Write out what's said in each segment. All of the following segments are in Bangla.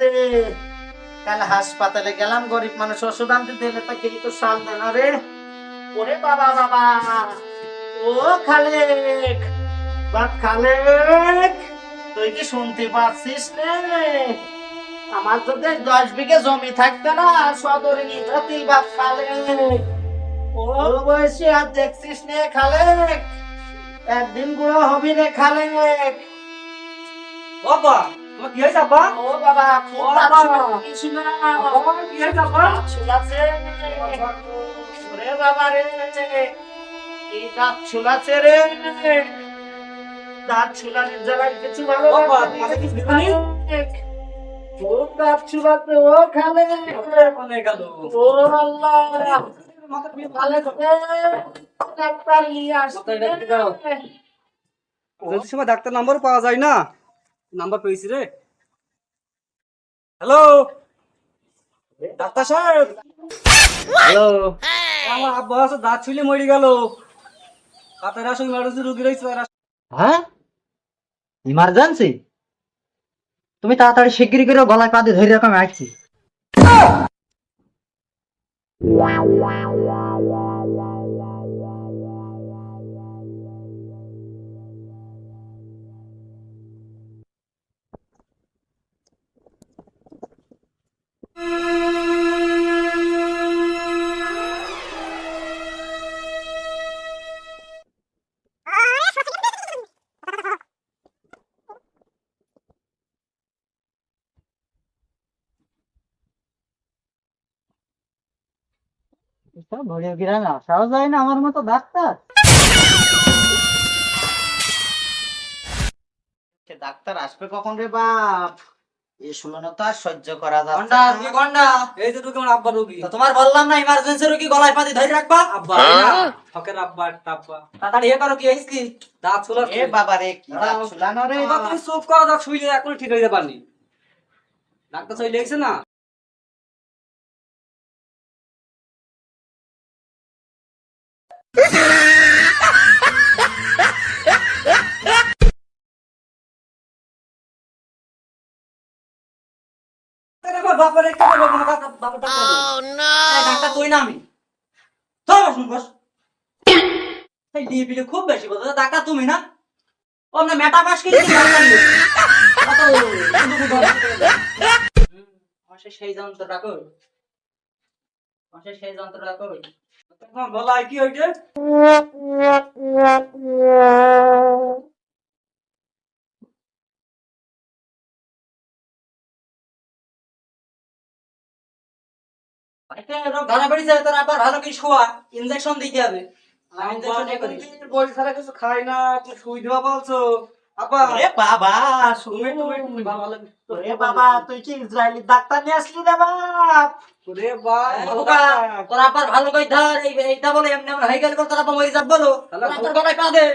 তে কাল হাসপাতালে গেলাম, গরিব মানুষ ওষুধ আনতে দিলে তো কেউ তো সাল দেয় না রে। ওরে বাবা বাবা। ও খালেক, বাপ খালেক, তুই কি শুনতে পাচ্ছিস রে আমার যদি দশ বিঘে জমি থাকতো না, সদরে নিতাতিল বাপ খালেক। ও বয়সে আর দেখছিস নে খালেক? একদিন বুড়ো হবি রে খালেক। বাবা তোমার কি হয়েছে আব্বা ও বাবা খুব ও বাবা। বাচ্চা কিছু না বাবা কি হয়েছে আব্বা ছুলাছে ওরে বাবা রে এই দাঁত ছুলাছে রে। দাঁত ছুলানির জ্বালায় কিছু ভালো বাবা, লাগছে না। তোমাকে কিছু দিবনি? খুব দাঁত ছুলাছে ও খালে কোনে গেল? ও আল্লাহ। মাথা ভালো ডাক্তার নিয়ে আসতে ডাক্তার ডাকতে দাও। যদি সময় ডাক্তার নাম্বার পাওয়া যায় না? নাম্বার পেয়েছি রে। হ্যালো ডাক্তার সাহেব? হ্যালো আমার আব্বা আছে দাঁত ছুলে মরে গেল। আসলে ইমার্জেন্সি রুগী রয়েছে হ্যাঁ? ইমার্জেন্সি তুমি তাড়াতাড়ি শিগগিরি করে গলায় দিয়ে ধরে রাখো আমি আসছি। ভরিয়ে গিরামে আসাও যায় না আমার মতো ডাক্তার। ডাক্তার আসবে কখন রে বাপ? এ শুনো সহ্য করা যাচ্ছে গন্ডা না। গন্ডা? এই যে রুগী আমার আব্বা রুগী। তো তোমার বললাম না ইমার্জেন্সি রোগী গলায় পাতি ধরে রাখবা? আব্বা হকের আব্বা একটা আব্বা। তাড়াতাড়ি এ করো কি হইছে কি? দাঁত ছোলা এ বাবা রে কি দাঁত ছুলানো রে তুমি চুপ করো দাঁত শুইলে এখন ঠিক হয়ে পারনি ডাক্তার চলে লেগেছে না? বাপারে কি করব বাবা বাবা ডাক্তার ডাক্তার তুই না আমি। তো বসুন বস। এই ডিবিলে খুব বেশি বলতো ডাক্তার তুমি না? ও আমরা মেটা পাস করে সে সেই যন্ত্রটা কই সেই যন্ত্রটা কই তোমার কি হয়েছে একটা রোগ ধরা পড়েছে তোর আবার ভালো করে শোয়া ইনজেকশন দিতে হবে। ছাড়া কিছু খাই না শুই দেওয়া বলছো। বাবা শুনে তুমি তুমি ভালো বাবা তুই কি ইসরায়েলি ডাক্তার নিয়ে আসলি রে বাপ? ওরে ভাই বাবা, আবার ভালো করে ধর এই এইটা বলে এমনি এমনি হয়ে গেল তোর আবার মরে যাব বলো। তাহলে তোর তোর গলায় পা দে।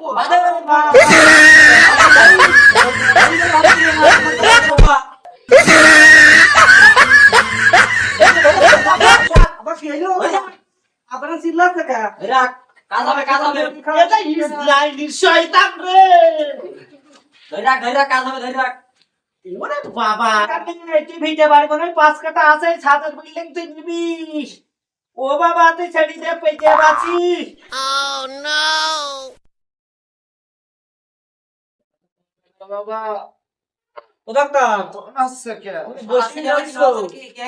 পা দে। রাখ কাজ হবে কাজ হবে এটা ইসরায়েলি শয়তান রে। ধরে রাখ ধরে রাখ কাজ হবে ধরে রাখ। ওরে বাবা। টিভিতে বাড়ি মনে পাঁচ কাটা আছে ছাদের বিল্ডিং তুই নিবি। ও বাবা তুই ছেড়ে দে পেটে বাঁচি। বাবা। ও ডাক্তার আসছে কে? বসে আছো। কি কি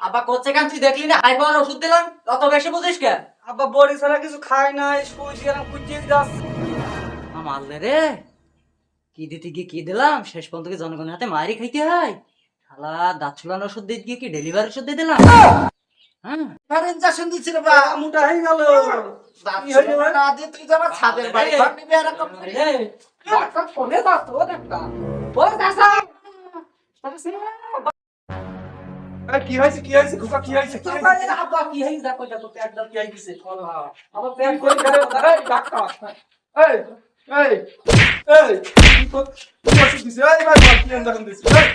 আব্বা করছে কান তুই দেখলি না? হাই পাওয়ার ওষুধ দিলাম? অত বেশি বুঝিস আব্বা বড়ি ছাড়া কিছু খাই না শুই গেলাম কুচিয়ে যাচ্ছে মারলে রে। কি দিতে গিয়ে কি দিলাম? শেষ পর্যন্ত কি জনগণের হাতে মারি খাইতে হয়? শালা দাঁত ছুলানো ওষুধ দিয়ে গিয়ে কি ডেলিভারি ওষুধ দিয়ে দিলাম? হ্যাঁ। রে বা মোটা হয়ে গেল। দাঁত কি না দিয়ে তুই যাবা ছাদের বাড়ি ঘর নিবি এরকম আরে, ডাক্তার ফোনে যাচ্ছে ও ডাক্তার ও ডাক্তার কি হয়েছে কি হয়েছে খুকা কি হয়েছে কি হয়েছে আব্বা কি হয়েছে দেখো দেখো পেট দাও কি হয়েছে আমার পেট করে গেল এই ডাক্তার এই এই এই কি কর- কি ওষুধ দিছে এই ভাই বল কি এন্ডাকন দিছে এই